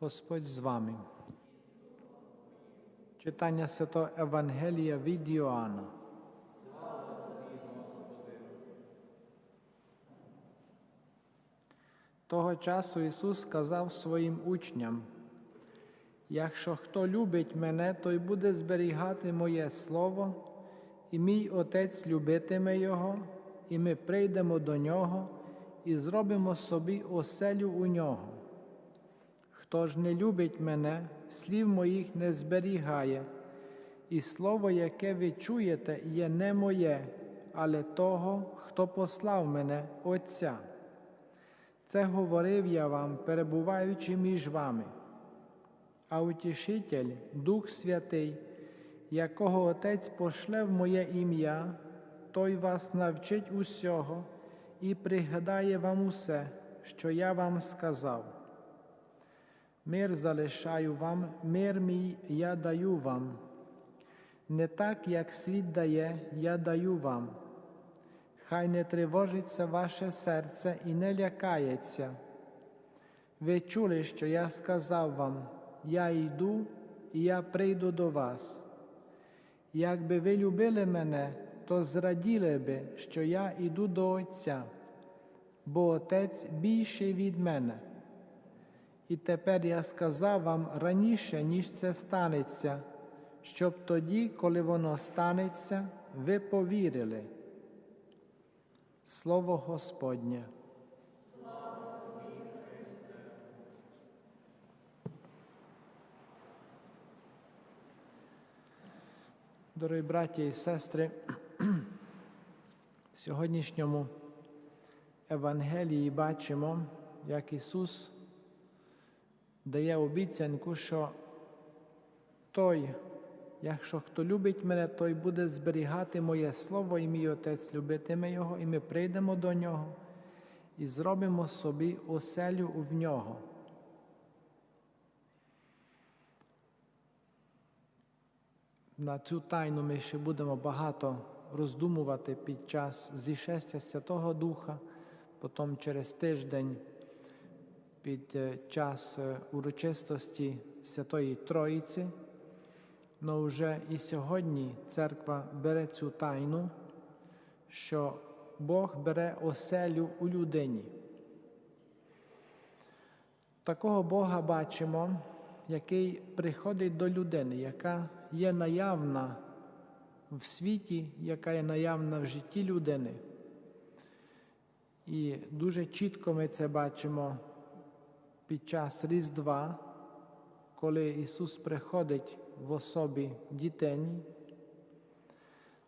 Господь з вами. Читання Святого Евангелія від Йоанна. Того часу Ісус сказав своїм учням, якщо хто любить мене, той буде зберігати моє Слово, і мій Отець любитиме Його, і ми прийдемо до Нього і зробимо собі оселю у нього. Хто ж не любить мене, слів моїх не зберігає, і слово, яке ви чуєте, є не моє, але того, хто послав мене, Отця. Це говорив я вам, перебуваючи між вами. А утішитель, Дух Святий, якого Отець пошле в моє ім'я, той вас навчить усього і пригадає вам усе, що я вам сказав. Мир залишаю вам, мир мій я даю вам. Не так, як світ дає, я даю вам. Хай не тривожиться ваше серце і не лякається. Ви чули, що я сказав вам, я йду і я прийду до вас. Якби ви любили мене, то зраділи би, що я йду до Отця, бо Отець більший від мене. І тепер я сказав вам раніше, ніж це станеться, щоб тоді, коли воно станеться, ви повірили. Слово Господнє. Дорогі браті і сестри, в сьогоднішньому Евангелії бачимо, як Ісус дає обіцянку, що той, якщо хто любить мене, той буде зберігати моє Слово, і мій Отець любитиме Його, і ми прийдемо до Нього і зробимо собі оселю в нього. На цю тайну ми ще будемо багато роздумувати під час зішестя Святого Духа, потім через тиждень під час урочистості Святої Троїці. Но вже і сьогодні церква бере цю тайну, що Бог бере оселю у людині. Такого Бога бачимо, який приходить до людини, яка є наявна в світі, яка є наявна в житті людини. І дуже чітко ми це бачимо під час Різдва, коли Ісус приходить в особі дітей.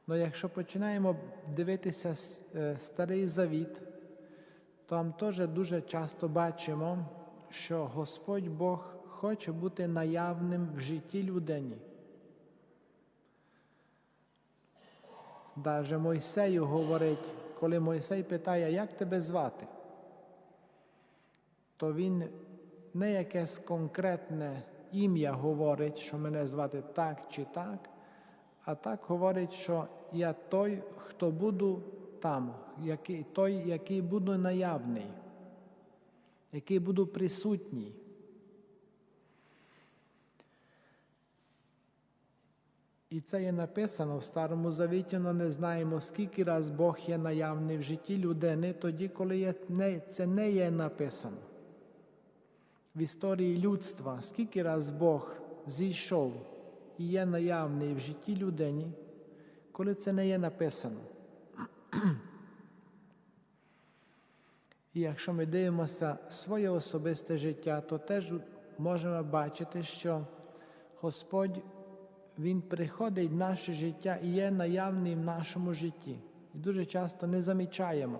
Ну, якщо починаємо дивитися Старий Завіт, там теж дуже часто бачимо, що Господь Бог хоче бути наявним в житті людині. Даже Мойсею говорить, коли Мойсей питає, як тебе звати, то він не якесь конкретне ім'я говорить, що мене звати так чи так, а так говорить, що я той, хто буду там, який, той, який буду наявний, який буду присутній. І це є написано в Старому Завіті, але не знаємо, скільки раз Бог є наявний в житті людини, тоді, коли це не є написано. В історії людства, скільки раз Бог зійшов і є наявний в житті людині, коли це не є написано. І якщо ми дивимося своє особисте життя, то теж можемо бачити, що Господь Він приходить в наше життя і є наявний в нашому житті. І дуже часто не замічаємо.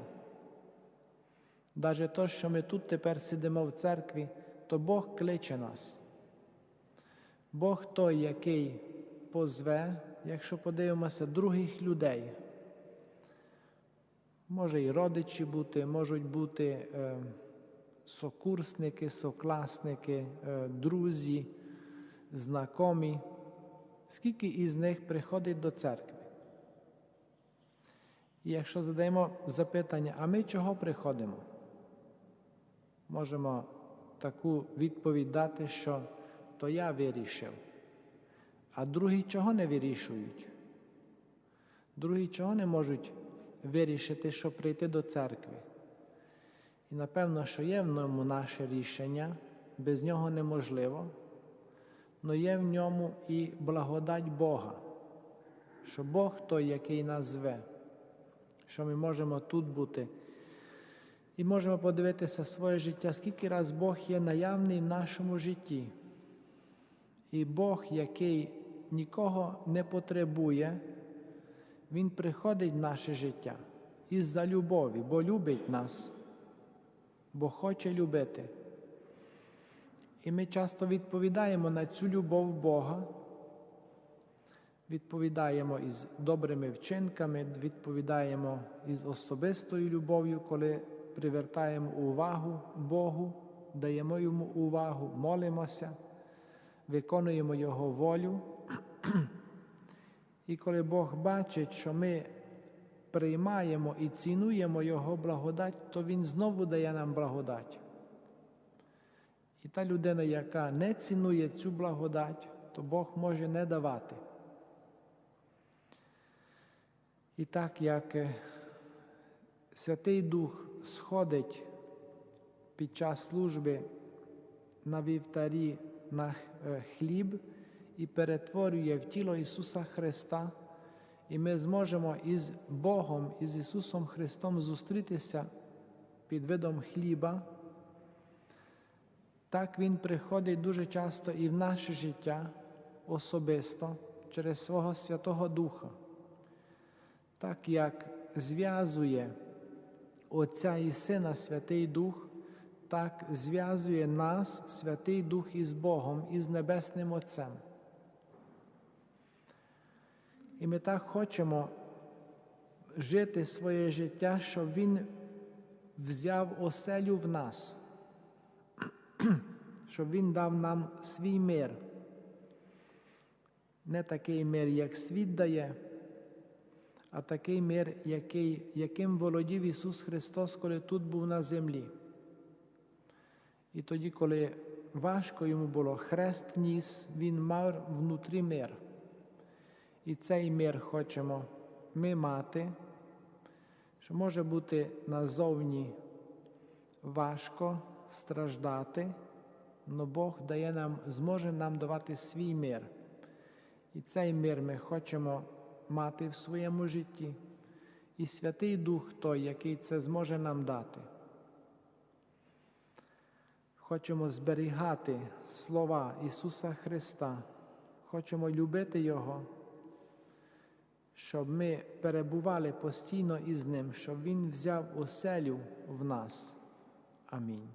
Навіть те, що ми тут тепер сидимо в церкві, то Бог кличе нас. Бог той, який позве, якщо подивимося, других людей. Може і родичі бути, можуть бути е, сокурсники, сокласники, е, друзі, знакомі. Скільки із них приходить до церкви? І якщо задаємо запитання, а ми чого приходимо? Можемо таку відповідь дати, що то я вирішив. А другі чого не вирішують? Другі чого не можуть вирішити, щоб прийти до церкви. І напевно, що є в ньому наше рішення, без нього неможливо, але є в ньому і благодать Бога, що Бог той, який нас зве, що ми можемо тут бути. І можемо подивитися своє життя, скільки раз Бог є наявний в нашому житті. І Бог, який нікого не потребує, Він приходить в наше життя із-за любові, бо любить нас, бо хоче любити. І ми часто відповідаємо на цю любов Бога, відповідаємо із добрими вчинками, відповідаємо із особистою любов'ю, коли привертаємо увагу Богу, даємо йому увагу, молимося, виконуємо Його волю. І коли Бог бачить, що ми приймаємо і цінуємо Його благодать, то Він знову дає нам благодать. І та людина, яка не цінує цю благодать, то Бог може не давати. І так як Святий Дух сходить під час служби на вівтарі на хліб і перетворює в тіло Ісуса Христа, і ми зможемо із Богом, із Ісусом Христом зустрітися під видом хліба. Так Він приходить дуже часто і в наше життя особисто через свого Святого Духа, так як зв'язує Отця і Сина Святий Дух, так зв'язує нас Святий Дух із Богом, із Небесним Отцем. І ми так хочемо жити своє життя, щоб Він взяв оселю в нас, щоб Він дав нам свій мир. Не такий мир, як світ дає, а такий мир, який, яким володів Ісус Христос, коли тут був на землі. І тоді, коли важко йому було хрест ніс, Він мав внутрі мир. І цей мир хочемо ми мати, що може бути назовні важко страждати, але Бог дає нам, зможе нам давати свій мир. І цей мир ми хочемо мати в своєму житті. І Святий Дух той, який це зможе нам дати. Хочемо зберігати слова Ісуса Христа, хочемо любити Його щоб ми перебували постійно із Ним, щоб Він взяв оселю в нас. Амінь.